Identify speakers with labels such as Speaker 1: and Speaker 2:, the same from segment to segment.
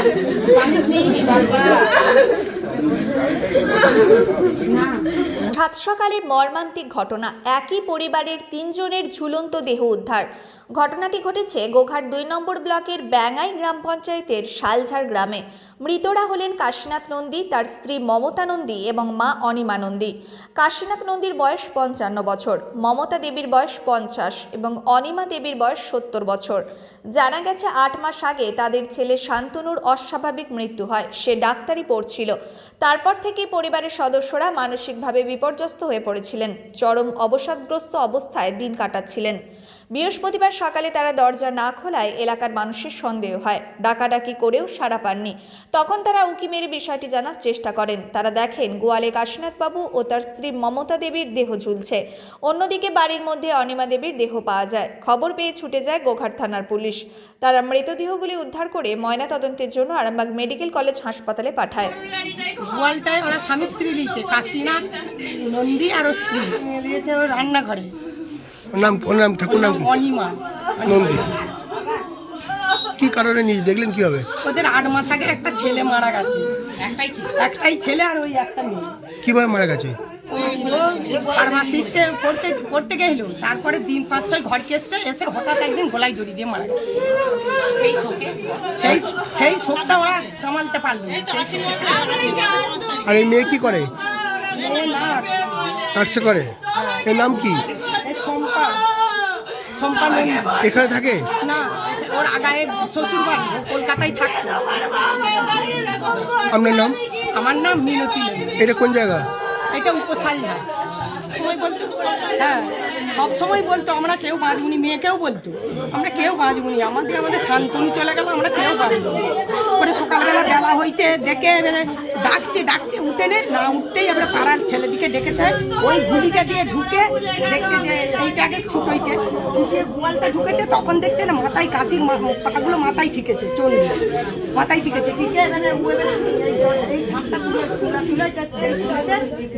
Speaker 1: Pangit nih, Bapak. Nah. সকালে মর্মান্তিক ঘটনা। একই পরিবারের তিনজনের ঝুলন্ত দেহ উদ্ধার। ঘটনাটি ঘটেছে গোঘাট দুই নম্বর ব্লকের ব্যাঙ্গাই গ্রাম পঞ্চায়েতের শালঝাড় গ্রামে। মৃতরা হলেন কাশীনাথ নন্দী, তার স্ত্রী মমতা নন্দী এবং মা অনিমা নন্দী। কাশীনাথ নন্দীর বয়স পঞ্চান্ন বছর, মমতা দেবীর বয়স পঞ্চাশ এবং অনিমা দেবীর বয়স সত্তর বছর। জানা গেছে আট মাস আগে তাদের ছেলে শান্তনুর অস্বাভাবিক মৃত্যু হয়, সে ডাক্তারি পড়ছিল। তারপর থেকে পরিবারের সদস্যরা মানসিকভাবে বিপর্যস্ত হয়ে পড়েছিলেন। চরম অবসাদগ্রস্ত অবস্থায় দিন কাটাচ্ছিলেন। বৃহস্পতিবার সকালে তারা দরজা না খোলায় এলাকার মানুষের সন্দেহ হয়। ডাকাডাকি করেও সাড়া পাননি। তখন তারা উকি মেরে বিষয়টি জানার চেষ্টা করেন। তারা দেখেন গোয়ালে কাশীনাথবাবু ও তার স্ত্রী মমতা দেবীর দেহ ঝুলছে। অন্যদিকে বাড়ির মধ্যে অনিমা দেবীর দেহ পাওয়া যায়। খবর পেয়ে ছুটে যায় গোঘাট থানার পুলিশ। তারা মৃতদেহগুলি উদ্ধার করে ময়নাতদন্তের জন্য আরামবাগ মেডিকেল কলেজ হাসপাতালে পাঠায়।
Speaker 2: গোয়ালটায় ওরা স্বামী স্ত্রী লিখছে কাশীনাথ নন্দী আর স্ত্রী। রান্নাঘরে
Speaker 3: ওর নাম ওর নাম ঠাকুর নাম কি?
Speaker 2: অনিমা।
Speaker 3: নন্দী। কি কারণে নিয়ে দেখলেন কি হবে
Speaker 2: ওদের আট মাস আগে একটা ছেলে মারা গেছে। একটাই ছেলে। একটাই ছেলে আর ওই একটা মেয়ে।
Speaker 3: কীভাবে মারা গেছে?
Speaker 2: ফার্মাসিস্টে পড়তে পড়তে গেলো তারপরে দিন পাঁচ ছয় ঘরকে এসছে এসে হঠাৎ একদিন গলায় দড়ি দিয়ে মারা গেছে। সেই সেই শোকটা ওরা সামালতে পারল না। সেই শোকে
Speaker 3: আর এই মেয়ে কি করে?
Speaker 2: মেয়ে নার্স।
Speaker 3: নার্সে করে। এর নাম কি?
Speaker 2: নন্দী
Speaker 3: এখানে থাকে?
Speaker 2: না ওর আগায় শ্বশুর বাড়ি কলকাতায় থাকে।
Speaker 3: আপনার নাম?
Speaker 2: আমার নাম মিনতি
Speaker 3: এটা কোন জায়গা?
Speaker 2: এটা উপসাল হ্যাঁ। সব সময় বলতো, আমরা কেউ বাঁচবনি মেয়েকেও বলতো। আমরা কেউ বাঁচবনি আমাদের আমাদের শান্তনু চলে গেল, আমরা কেউ বাঁচবো পরে সকালবেলা বেলা হয়েছে, দেখে এবারে ডাকছে ডাকছে, উঠে নে, না উঠতেই এবারে পাড়ার ছেলেদিকে ডেকেছে। ওই গুলিটা দিয়ে ঢুকে দেখছে যে এইটা আগে ছুট হয়েছে। ছুটিয়ে গোয়ালটা ঢুকেছে, তখন দেখছে না, মাথায় কাশির পাগুলো মাথায় ঠিকেছে চল মাথায় ঠিকেছে, ঠিক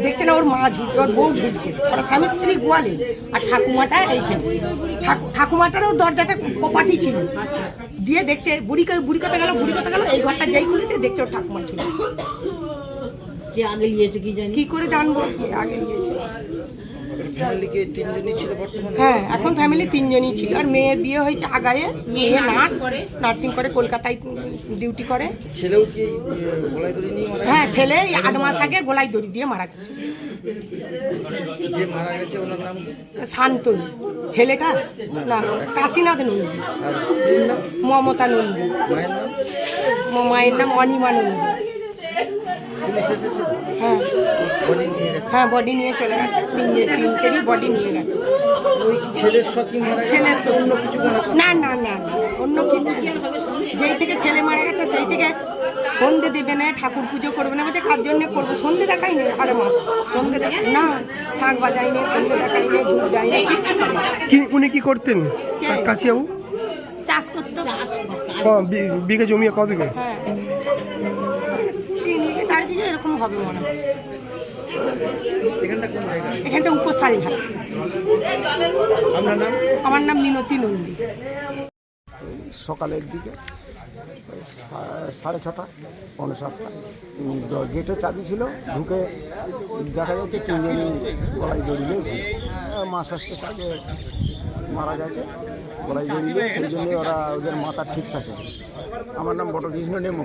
Speaker 2: দেখছে না ওর মা ঝুলছে ওর বউ ঝুলছে। ওরা স্বামী স্ত্রী গোয়ালে। আর ঠাকুমাটা এইখানে। ঠাকু- ঠাকুমাটারও দরজাটা কপাটি ছিল দিয়ে দেখছে বুড়ি বুড়ি কথা গেল বুড়ি কথা গেল এই ঘরটা যেই খুলেছে দেখছে ওর ঠাকুমা ছিল।
Speaker 4: কে আগে নিয়েছে কি জানি?
Speaker 2: কি করে জানব? আগে নিয়েছে? হ্যাঁ এখন ফ্যামিলি তিনজনই ছিল। আর মেয়ের বিয়ে হয়েছে আগায়ে। মেয়ে নার্স নার্সিং করে। কলকাতায় ডিউটি করে।
Speaker 5: ছেলেও কি এই, গলায় দড়ি নিয়ে মারা
Speaker 2: হ্যাঁ ছেলে এই আট মাস আগে গলায় দড়ি দিয়ে মারা গেছে।
Speaker 5: গেছে? যে মারা গেছে ওনার নাম কি?
Speaker 2: শান্তনু। ছেলেটা? না কাশীনাথ নন্দী। মমতা নন্দী।
Speaker 5: মায়ের নাম?
Speaker 2: অনিমা নন্দী। হ্যাঁ। হ্যাঁ বডি নিয়ে চলে গেছে। তিনটে তিনটেরই বডি নিয়ে গেছে।
Speaker 5: ওই ছেলের সখী মারা
Speaker 2: ছেলের সঙ্গে।
Speaker 5: অন্য কিছু
Speaker 2: না না না না অন্য কিছু যেই থেকে ছেলে মারা গেছে সেই থেকে সন্ধে দেবে না ঠাকুর পুজো করবে না। বলছে কার জন্য করব? সন্ধে দেখাই নেই আরে মাস সন্ধে দেখাই না শাঁখ বাজাই নেই সন্ধে দেখাই নেই ধূপ দেয় না কিচ্ছু করে
Speaker 3: কি উনি কি করতেন? কাশিবাবু
Speaker 2: চাষ করতো।
Speaker 3: বিঘে জমি ক বিঘে?
Speaker 2: হ্যাঁ। তিন বিঘে চার বিঘে এরকম হবে মনে হচ্ছে
Speaker 5: এখানটা
Speaker 2: উপসারি ঘাট।
Speaker 5: আপনার নাম?
Speaker 2: আমার নাম মিনতি নন্দী।
Speaker 6: সকালের দিকে সা- সাড়ে ছটা পৌনে সাতটা গেটে চাবি ছিল ঢুকে দেখা যাচ্ছে তিনজনই গলায় জড়িয়ে মাস আসতে আগে মারা গেছে। গলায় জড়িয়ে সেই জন্য ওরা ওদের মাথা ঠিক থাকে। আমার নাম বটকৃষ্ণ নেমো।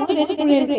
Speaker 7: রেস্টুরেন্টে